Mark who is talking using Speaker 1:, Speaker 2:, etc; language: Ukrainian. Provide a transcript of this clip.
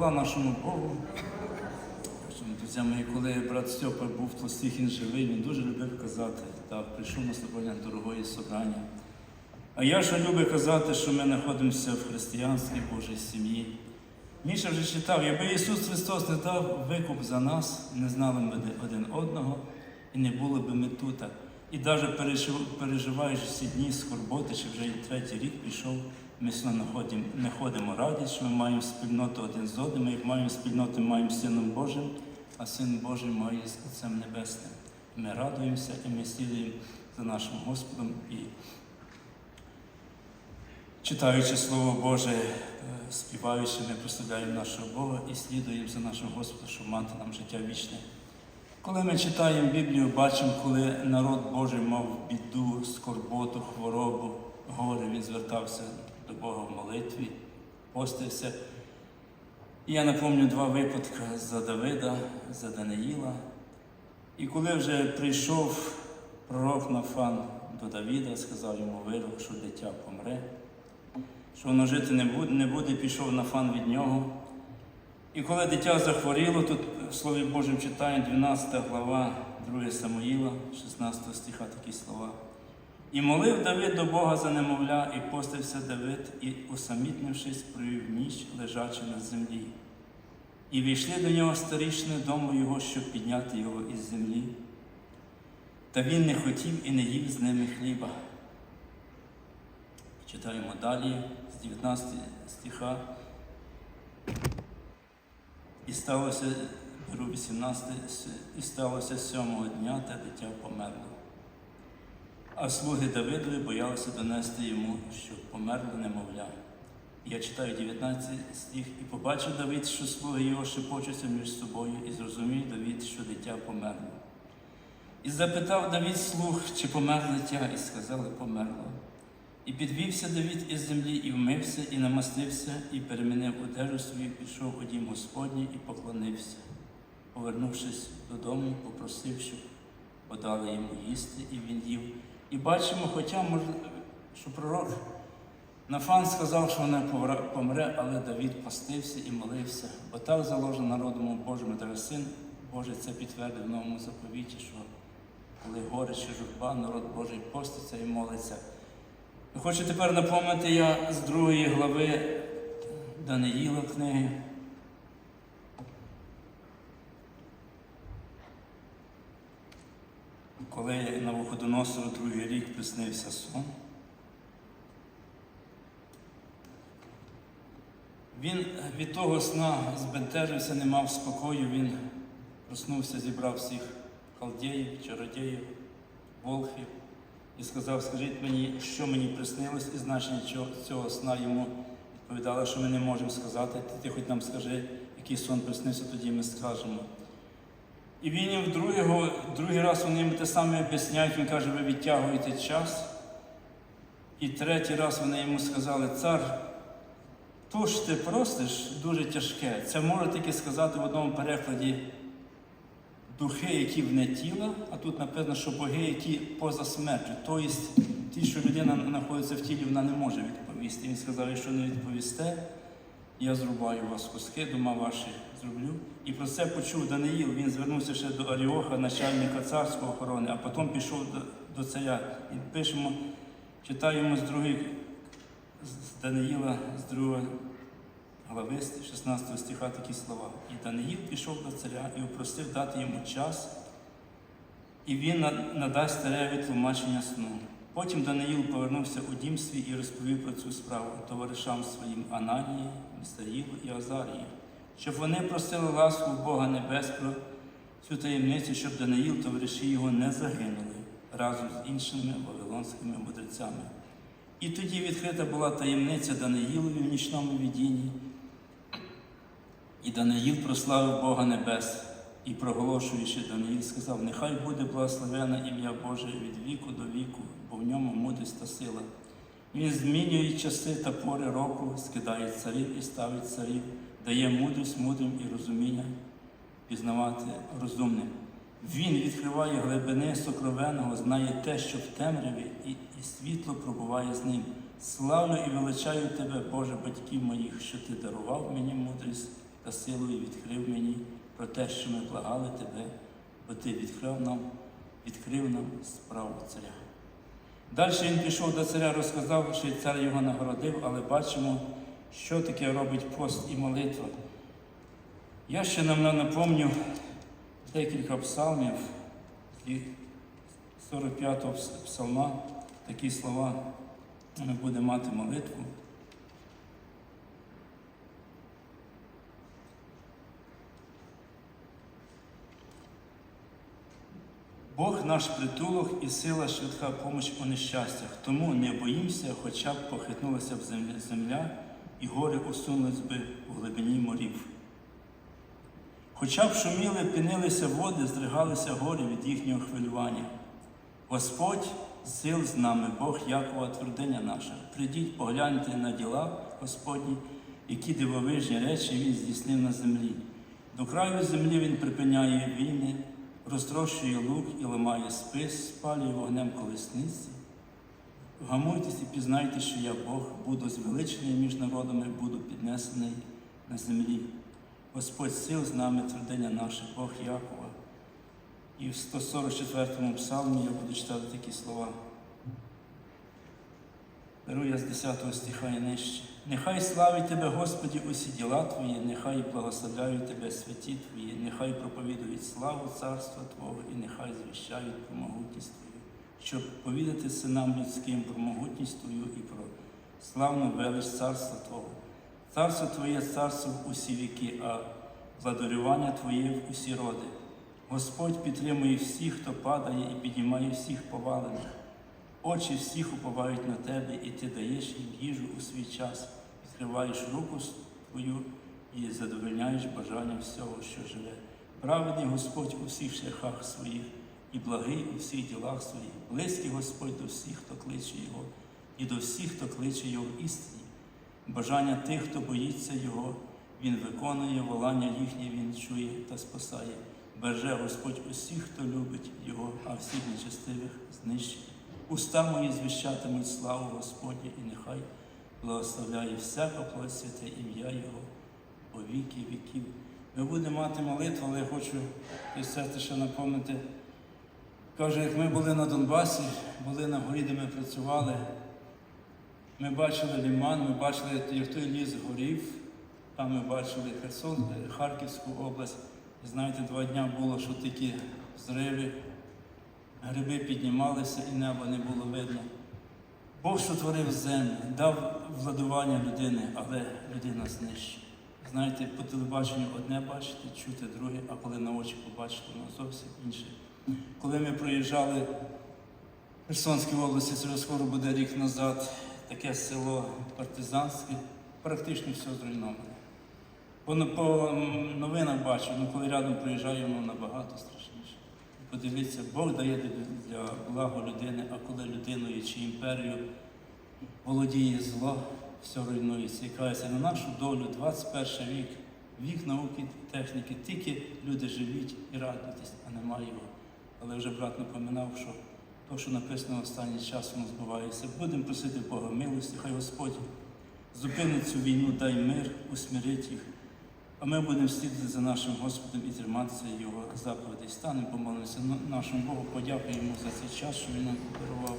Speaker 1: хвала нашому Богу. Друзі мої, коли брат Стьопа був в він живий, він дуже любив казати, так, прийшов на служіння дорогої собрання. А я ж люблю казати, що ми знаходимося в християнській Божій сім'ї. Міша вже читав, якби Ісус Христос не дав викуп за нас, не знали ми один одного і не були б ми тут. І навіть переживаючи ці дні скорботи, чи вже і третій рік пішов, ми сюди знаходимо, знаходимо радість, ми маємо спільноту один з одним, ми маємо спільноту, маємо Сином Божим, а Син Божий має з Отцем Небесним. Ми радуємося і ми слідуємо за нашим Господом і читаючи Слово Боже, е, співаючи, ми прославляємо нашого Бога і слідуємо за нашим Господом, щоб мати нам життя вічне. Коли ми читаємо Біблію, бачимо, коли народ Божий мав біду, скорботу, хворобу, горе, він звертався до Бога в молитві, постився. І я напомню два випадки за Давида, за Даниїла. І коли вже прийшов пророк Нафан до Давіда, сказав йому вирок, що дитя помре, що воно жити не буде, не буде, пішов Нафан від нього. І коли дитя захворіло, тут в Слові Божому читаємо 12 глава 2 Самуїла, 16 стиха такі слова. І молив Давид до Бога за немовля, і постився Давид, і, усамітнившись, провів ніч, лежачи на землі. І війшли до нього старішини дому його, щоб підняти його із землі. Та він не хотів і не їв з ними хліба. Читаємо далі з 19 стиха. І сталося, беру 18, і сталося сьомого дня, та дитя померло. А слуги Давидові боялися донести йому, що померло немовля. Я читаю 19 стих, і побачив Давид, що слуги його шепочуться між собою, і зрозумів Давид, що дитя померло. І запитав Давид слуг, чи померло дитя, і сказали, померло. І підвівся Давид із землі, і вмився, і намастився, і перемінив одежу свою, пішов у дім Господній і поклонився. Повернувшись додому, попросив, щоб подали йому їсти, і він їв. І бачимо, хоча що пророк Нафан сказав, що вона помре, але Давид постився і молився, бо так заложено народом Божому, та син Божий це підтвердив в новому заповіті, що коли горе чи журба, народ Божий поститься і молиться. Хочу тепер напомнити я з другої глави Даниїла книги. Коли на Вуходоносору другий рік приснився сон, він від того сна збентежився, не мав спокою, він проснувся, зібрав всіх халдеїв, чародіїв, волхів і сказав, скажіть мені, що мені приснилось, і значення цього сна йому відповідала, що ми не можемо сказати. Ти хоч нам скажи, який сон приснився, тоді ми скажемо. І він їм другого, другий раз вони їм те саме об'ясняють, він каже, ви відтягуєте час. І третій раз вони йому сказали, цар, то ж ти просиш дуже тяжке. Це може тільки сказати в одному перекладі духи, які вне тіла, а тут написано, що боги, які поза смертю. Тобто ті, що людина знаходиться в тілі, вона не може відповісти. Він сказав, якщо не відповісте, я зрубаю вас куски, дома ваші зроблю. І про це почув Даниїл. Він звернувся ще до Аріоха, начальника царської охорони, а потім пішов до, царя. І пишемо, читаємо з другої з Даниїла, з другої глави 16 стиха такі слова. І Даниїл пішов до царя і упросив дати йому час, і він надасть цареві тлумачення сну. Потім Даниїл повернувся у дім свій і розповів про цю справу товаришам своїм Ананії, Містаїлу і Азарії, щоб вони просили ласку Бога Небес про цю таємницю, щоб Даниїл, товариші його, не загинули разом з іншими вавилонськими мудрецями. І тоді відкрита була таємниця Даниїлові в нічному відінні. І Даниїл прославив Бога Небес і, проголошуючи Даниїл, сказав: Нехай буде благословене ім'я Боже від віку до віку, бо в ньому мудрість та сила. Він змінює часи та пори року, скидає царів і ставить царів, дає мудрість мудрим і розуміння пізнавати розумним. Він відкриває глибини сокровенного, знає те, що в темряві, і, і світло пробуває з ним. Славлю і величаю тебе, Боже, батьків моїх, що ти дарував мені мудрість та силою відкрив мені про те, що ми благали тебе, бо ти відкрив нам, відкрив нам справу царя. Далі він пішов до царя, розказав, що цар його нагородив, але бачимо, що таке робить пост і молитва. Я ще нам напомню декілька псалмів і 45-го псалма, такі слова ми будемо мати молитву. Бог наш притулок і сила швидка помощ у нещастях. Тому не боїмося, хоча б похитнулася б земля, земля і гори усунулись би у глибині морів. Хоча б шуміли, пінилися води, здригалися гори від їхнього хвилювання. Господь сил з нами, Бог Якова, твердиня наша. Придіть, погляньте на діла Господні, які дивовижні речі Він здійснив на землі. До краю землі Він припиняє війни, розтрощує лук і ламає спис, спалює вогнем колесниці. Вгамуйтесь і пізнайте, що я Бог, буду звеличений між народами, буду піднесений на землі. Господь сил з нами, твердиня наша, Бог Якова. І в 144-му псалмі я буду читати такі слова. Беру я з 10 стиха і нижче. Нехай славить Тебе, Господі, усі діла Твої, нехай благословляють Тебе святі Твої, нехай проповідують славу Царства Твого і нехай звіщають про могутність Твою, щоб повідати синам людським про могутність Твою і про славну велич Царства Твого. Царство Твоє царство в усі віки, а владарювання Твоє в усі роди. Господь підтримує всіх, хто падає, і піднімає всіх повалених. Очі всіх уповають на тебе, і ти даєш їм їжу у свій час, відкриваєш руку твою і задовольняєш бажання всього, що живе. Праведний Господь у всіх шляхах своїх, і благий у всіх ділах своїх. Близький Господь до всіх, хто кличе Його, і до всіх, хто кличе Його в істині. Бажання тих, хто боїться Його, Він виконує, волання їхнє Він чує та спасає. Береже Господь усіх, хто любить Його, а всіх нечестивих знищує. Уста мої звіщатимуть славу Господня, і нехай благословляє всяка плоть святе ім'я Його по віки віків. Ми будемо мати молитву, але я хочу серце ще напомнити. Каже, як ми були на Донбасі, були на горі, де ми працювали, ми бачили ліман, ми бачили, як той ліс горів, там ми бачили Херсон, Харківську область. І знаєте, два дня було, що такі зриви, гриби піднімалися і неба не було видно. Бог, що творив землю, дав владування людини, але людина знищує. Знаєте, по телебаченню одне бачите, чути друге, а коли на очі побачите, воно зовсім інше. Коли ми проїжджали в Херсонській області, вже скоро буде рік назад, таке село партизанське, практично все зруйноване. По, новинах бачу, ну коли рядом проїжджаю, воно набагато страшніше. Подивіться, Бог дає для- блага людини, а коли людиною чи імперією володіє зло, все руйнується. І кається на нашу долю 21 вік, вік науки, техніки, тільки люди живіть і радуйтесь, а немає його. Але вже брат напоминав, що то, що написано в останній час, воно збувається. Будемо просити Бога милості, хай Господь зупинить цю війну, дай мир, усмирить їх. А ми будемо слідити за нашим Господом і триматися Його заповідей. Станемо, помолимося нашому Богу, подякуємо за цей час, що Він нам подарував.